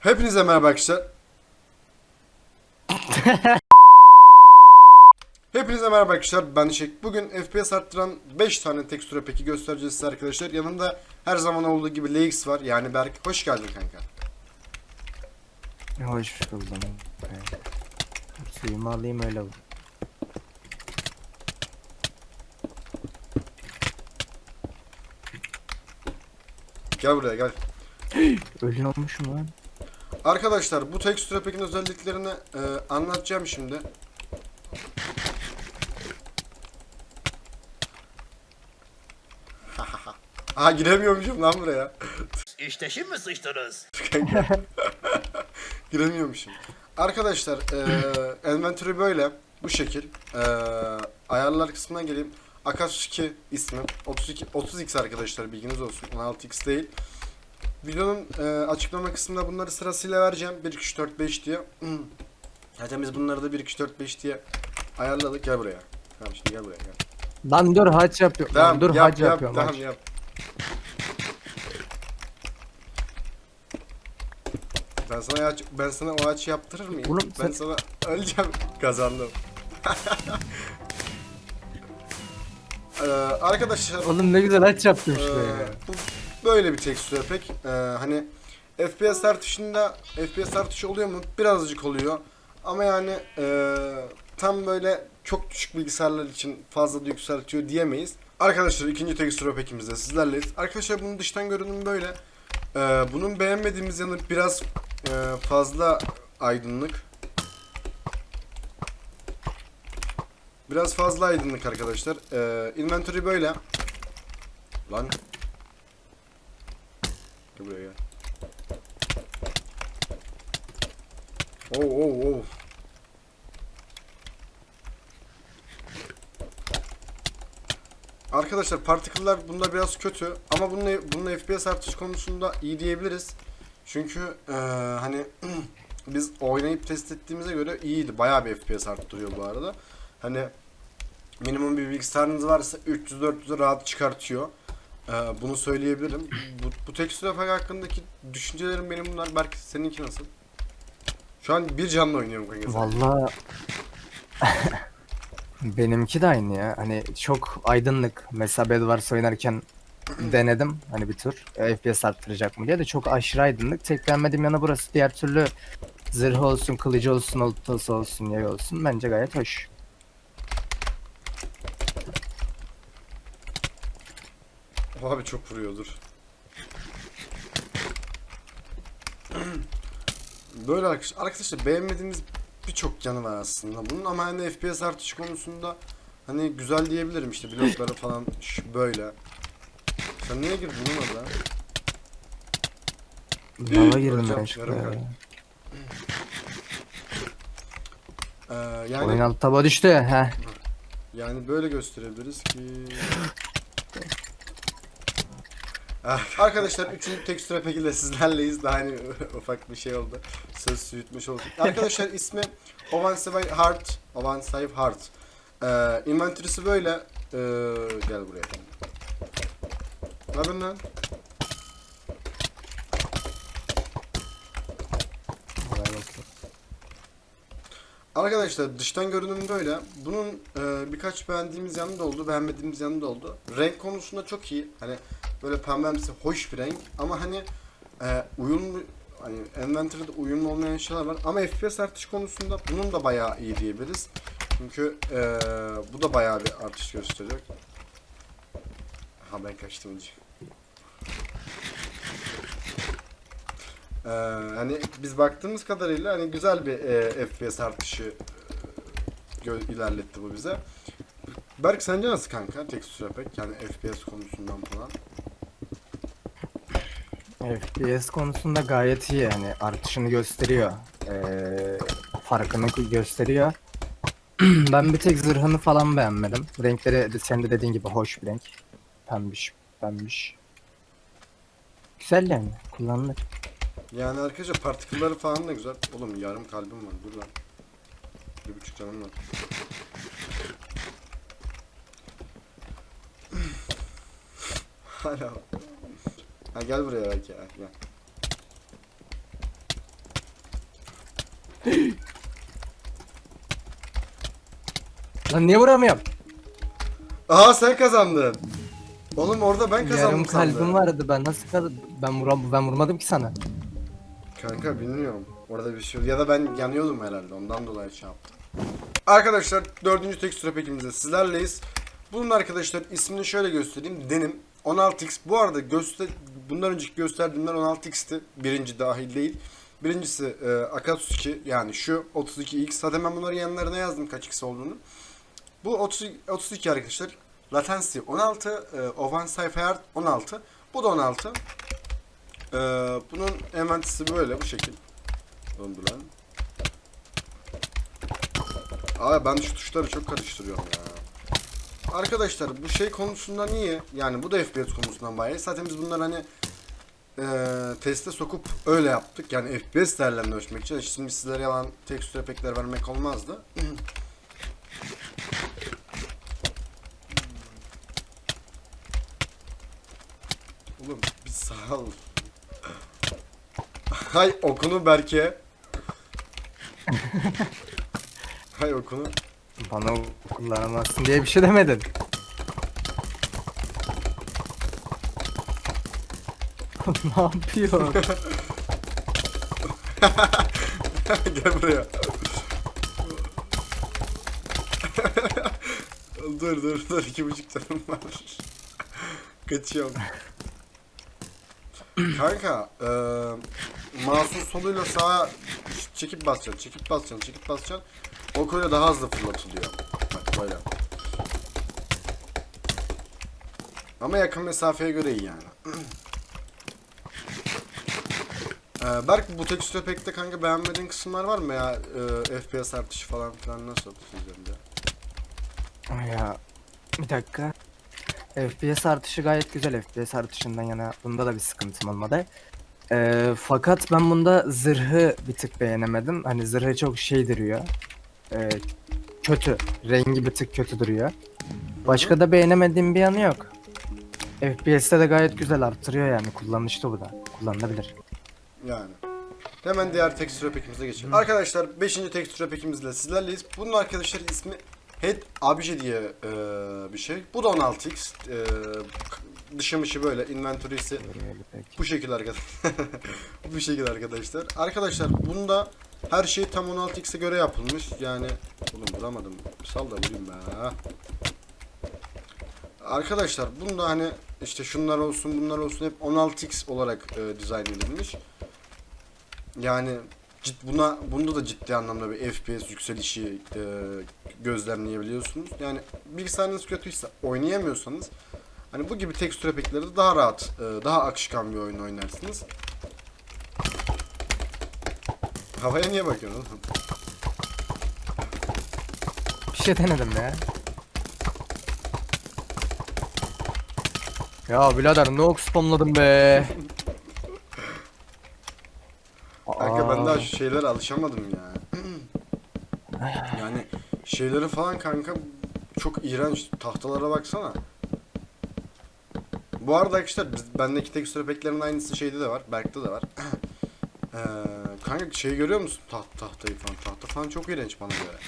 Hepinize merhaba arkadaşlar. Hepinize merhaba arkadaşlar. Ben Şek. Bugün FPS arttıran 5 tane tekstüre peki göstereceğiz size arkadaşlar. Yanımda her zaman olduğu gibi Lex var. Yani Berk. Hoş geldin kanka. Hoş buldum. Evet. Suyumu alayım öyle vur. Gel buraya gel. Ölüyormuşum lan. Arkadaşlar bu tekstüre pekin özelliklerini e, anlatacağım şimdi. Aha giremiyormuşum lan buraya. İşte şimdi sıçtınız. Giremiyormuşum. Arkadaşlar eee envantörü böyle. Bu şekil. Eee ayarlar kısmına geleyim. Akatsuki ismi. 32 30x arkadaşlar bilginiz olsun. 16x değil. Videonun eee, açıklama kısmında bunları sırasıyla vereceğim. 1 2 3 4 5 diye. Zaten biz bunları da 1 2 3 4 5 diye ayarladık. Gel buraya. Tamam şimdi gel buraya gel. Lan dur haç yapıyorum. Tamam Lan dur yap hac yap yapıyorum. tamam hac. yap. Ben sana aç, ben sana o açı yaptırır mıyım? Oğlum ben sen- sana öleceğim kazandım. ee, arkadaşlar Oğlum ne güzel haç yaptım ee, şuraya. ya. bu böyle bir tekstür pek. Ee, hani FPS artışında FPS artışı oluyor mu? Birazcık oluyor. Ama yani ee, tam böyle çok düşük bilgisayarlar için fazla da yükseltiyor diyemeyiz. Arkadaşlar ikinci tekstür pekimizde sizlerleyiz. Arkadaşlar bunun dıştan görünümü böyle. Ee, bunun beğenmediğimiz yanı biraz ee, fazla aydınlık. Biraz fazla aydınlık arkadaşlar. Ee, inventory böyle. Lan. Gel buraya gel. Oo oo oo. Arkadaşlar partiküller bunda biraz kötü ama bunun bunun FPS artış konusunda iyi diyebiliriz. Çünkü eee, hani biz oynayıp test ettiğimize göre iyiydi. Bayağı bir FPS arttırıyor bu arada. Hani minimum bir bilgisayarınız varsa 300-400'e rahat çıkartıyor. Eee, bunu söyleyebilirim. Bu, bu tekstür efekt hakkındaki düşüncelerim benim bunlar. Belki seninki nasıl? Şu an bir canlı oynuyorum kanka. sadece. Valla benimki de aynı ya. Hani çok aydınlık. Mesela Bedwars oynarken denedim hani bir tur. e, FPS arttıracak mı diye de çok aşırı aydınlık. Tek beğenmediğim yanı burası. Diğer türlü zırh olsun, kılıcı olsun, oltası olsun, yay olsun. Bence gayet hoş. Abi çok vuruyordur. Böyle arkadaşlar, arkadaşlar beğenmediğimiz birçok yanı var aslında bunun ama hani FPS artış konusunda hani güzel diyebilirim işte blokları falan böyle. Sen niye girdin lan orada? Lava girdim ben şu. Ee, yani Oyun alt taba düştü. Heh. Yani böyle gösterebiliriz ki... Arkadaşlar 3. tekstür ile sizlerleyiz. Daha hani ufak bir şey oldu. Söz süyütmüş olduk. Arkadaşlar ismi Ovansave Heart. Ovansave Heart. Ee, inventory'si böyle. Ee, gel buraya. Ne yapıyorsun lan? Arkadaşlar dıştan görünüm böyle. Bunun e, birkaç beğendiğimiz yanı da oldu, beğenmediğimiz yanı da oldu. Renk konusunda çok iyi. Hani böyle pembemsi hoş bir renk ama hani e, uyumlu hani Inventory'de uyumlu olmayan şeyler var ama FPS artış konusunda bunun da bayağı iyi diyebiliriz. Çünkü e, bu da bayağı bir artış gösteriyor. Ha ben kaçtım önce. Ee, hani biz baktığımız kadarıyla hani güzel bir e, FPS artışı e, ilerletti bu bize. Berk sence nasıl kanka tekstür pek yani FPS konusundan falan? FPS konusunda gayet iyi yani artışını gösteriyor. Ee, farkını gösteriyor. ben bir tek zırhını falan beğenmedim. Renkleri de senin de dediğin gibi hoş bir renk. Pembiş, pembiş. Güzel yani kullanılır. Yani arkadaşlar partikülleri falan da güzel. Oğlum yarım kalbim var dur lan. Bir buçuk canım var. Hala. Ha gel buraya belki ya gel. Lan niye vuramıyorum? Aha sen kazandın. Oğlum orada ben kazandım Yarım kalbim sandım. vardı ben nasıl kaz- ben vuram ben vurmadım ki sana. Kanka bilmiyorum. Orada bir şey ya da ben yanıyordum herhalde ondan dolayı şey yaptım. Arkadaşlar dördüncü tekstür pekimizde sizlerleyiz. Bunun arkadaşlar ismini şöyle göstereyim. Denim 16x. Bu arada göster bundan önceki gösterdiğimler 16x'ti. Birinci dahil değil. Birincisi e, Akatsuki yani şu 32x. Zaten ben bunların yanlarına yazdım kaç x olduğunu. Bu 30, 32 arkadaşlar. Latency 16, e, Offensive Heart 16. Bu da 16. Ee, bunun ementisi böyle bu şekil. Döndü lan. Abi ben şu tuşları çok karıştırıyorum ya. Arkadaşlar bu şey konusundan iyi. Yani bu da FPS konusundan bayağı iyi. Zaten biz bunları hani eee teste sokup öyle yaptık. Yani FPS değerlerini ölçmek için. Şimdi sizlere yalan tekstür efektler vermek olmazdı. Oğlum bir sağ ol. Hay okunu Berke. Hay okunu. Bana kullanamazsın diye bir şey demedin. ne yapıyor? Gel buraya. dur dur dur iki buçuk canım var. Kaçıyorum. Kanka eee mouse'un soluyla sağa çekip basacaksın, çekip basacaksın, çekip basacaksın. O öyle daha hızlı fırlatılıyor. Bak böyle. Ama yakın mesafeye göre iyi yani. Ee, Berk bu tekstür pekte kanka beğenmediğin kısımlar var mı ya? Ee, FPS artışı falan filan nasıl sizce? ya bir dakika. FPS artışı gayet güzel. FPS artışından yana bunda da bir sıkıntım olmadı. Ee, fakat ben bunda zırhı bir tık beğenemedim. Hani zırhı çok şey duruyor. Ee, kötü. Rengi bir tık kötü duruyor. Başka da beğenemediğim bir yanı yok. FPS'te de gayet güzel artırıyor yani kullanışlı bu da. Kullanılabilir. Yani. Hemen diğer tekstür pekimize geçelim. Arkadaşlar 5. tekstür pekimizle sizlerleyiz. Bunun arkadaşlar ismi Head Obje diye e, bir şey. Bu da 16x. E, dışı mışı böyle inventory'si bu şekilde arkadaşlar. bu şekilde arkadaşlar. Arkadaşlar bunda her şey tam 16x'e göre yapılmış. Yani oğlum vuramadım. Sal da vurayım be. Arkadaşlar bunda hani işte şunlar olsun bunlar olsun hep 16x olarak e, dizayn edilmiş. Yani cid, buna bunda da ciddi anlamda bir FPS yükselişi e, gözlemleyebiliyorsunuz. Yani bilgisayarınız kötüyse oynayamıyorsanız hani bu gibi tekstür efektleri daha rahat, e, daha akışkan bir oyun oynarsınız. Havaya niye bakıyorsun oğlum? Bir şey denedim ya. Ya birader ne ok spamladım be. Kanka ben daha şu şeylere alışamadım ya. yani şeyleri falan kanka çok iğrenç. Tahtalara baksana. Bu arada arkadaşlar biz, bendeki tekstür efektlerin aynısı şeyde de var. Berk'te de var. Eee kanka şey görüyor musun? Taht, tahtayı falan. Tahta falan çok iğrenç bana göre.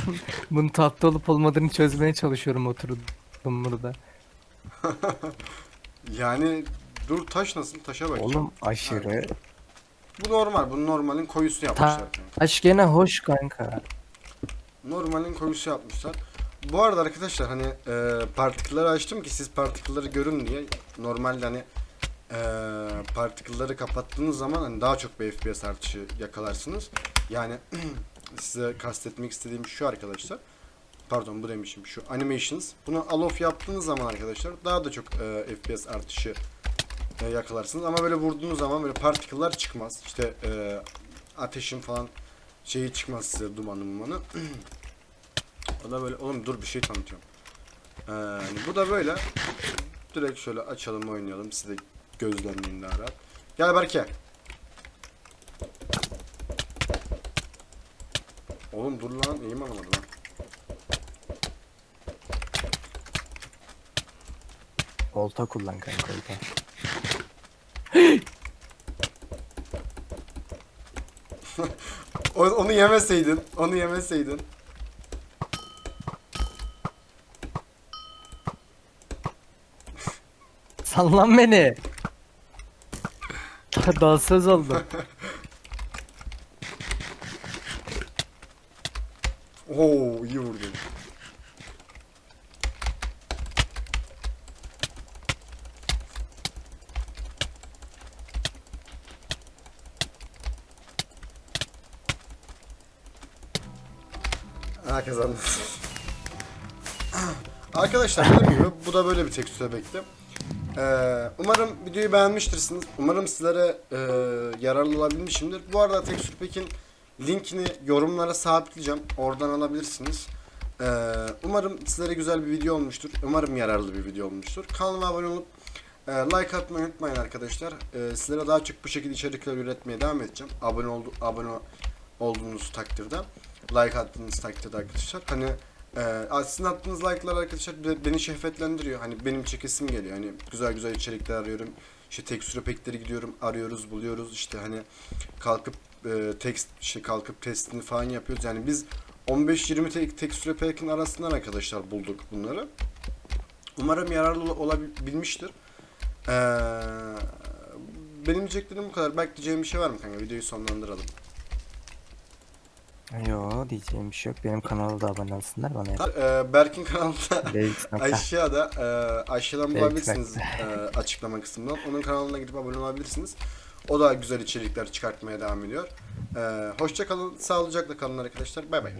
Bunun tatlı olup olmadığını çözmeye çalışıyorum oturdum burada. Yani dur taş nasıl? Taşa bak. Oğlum aşırı. Bu normal. Bu normalin koyusu yapmışlar. kanka. Taş gene hoş kanka. Normalin koyusu yapmışlar. Bu arada arkadaşlar hani e, partikülleri açtım ki siz partikülleri görün diye. Normalde hani e, partikülleri kapattığınız zaman hani daha çok bir FPS artışı yakalarsınız. Yani size kastetmek istediğim şu arkadaşlar. Pardon bu demişim şu animations. Bunu all off yaptığınız zaman arkadaşlar daha da çok e, FPS artışı e, yakalarsınız. Ama böyle vurduğunuz zaman böyle partiküller çıkmaz. İşte e, ateşin falan şeyi çıkmaz size dumanı mumanı. o da böyle oğlum dur bir şey tanıtıyorum. Ee, hani bu da böyle. Direkt şöyle açalım oynayalım. Siz de gözlemleyin daha rahat. Gel Berke. Oğlum dur lan eğim alamadı lan. Olta kullan kanka olta. Onu yemeseydin. Onu yemeseydin. Sallan beni. Daha söz oldu. Oo iyi vurdun. Ha kazandım. Arkadaşlar dediğim gibi bu da böyle bir tekstür bekti. Ee, umarım videoyu beğenmiştirsiniz. Umarım sizlere e, yararlı olabilmişimdir. Bu arada Tekstür Pek'in linkini yorumlara sabitleyeceğim. Oradan alabilirsiniz. Ee, umarım sizlere güzel bir video olmuştur. Umarım yararlı bir video olmuştur. Kanalıma abone olup e, like atmayı unutmayın arkadaşlar. Ee, sizlere daha çok bu şekilde içerikler üretmeye devam edeceğim. Abone oldu abone olduğunuz takdirde. Like attığınız takdirde arkadaşlar. Hani e, sizin attığınız like'lar arkadaşlar be- beni şehvetlendiriyor. Hani benim çekesim geliyor. Hani güzel güzel içerikler arıyorum. İşte tekstür pekleri gidiyorum, arıyoruz, buluyoruz. İşte hani kalkıp e, tekst işte kalkıp testini falan yapıyoruz. Yani biz 15-20 tek, tekstür pekin arasından arkadaşlar bulduk bunları. Umarım yararlı olabilmiştir. Ee, benim diyeceklerim bu kadar. Belki diyeceğim bir şey var mı kanka? Videoyu sonlandıralım. Yo diyeceğim bir şey yok. Benim kanala da abone olsunlar bana. yap. Ee, Berk'in kanalında aşağıda e, aşağıdan bulabilirsiniz e, açıklama kısmından. Onun kanalına gidip abone olabilirsiniz. O da güzel içerikler çıkartmaya devam ediyor. Ee, hoşça kalın, sağlıcakla kalın arkadaşlar. Bay bay.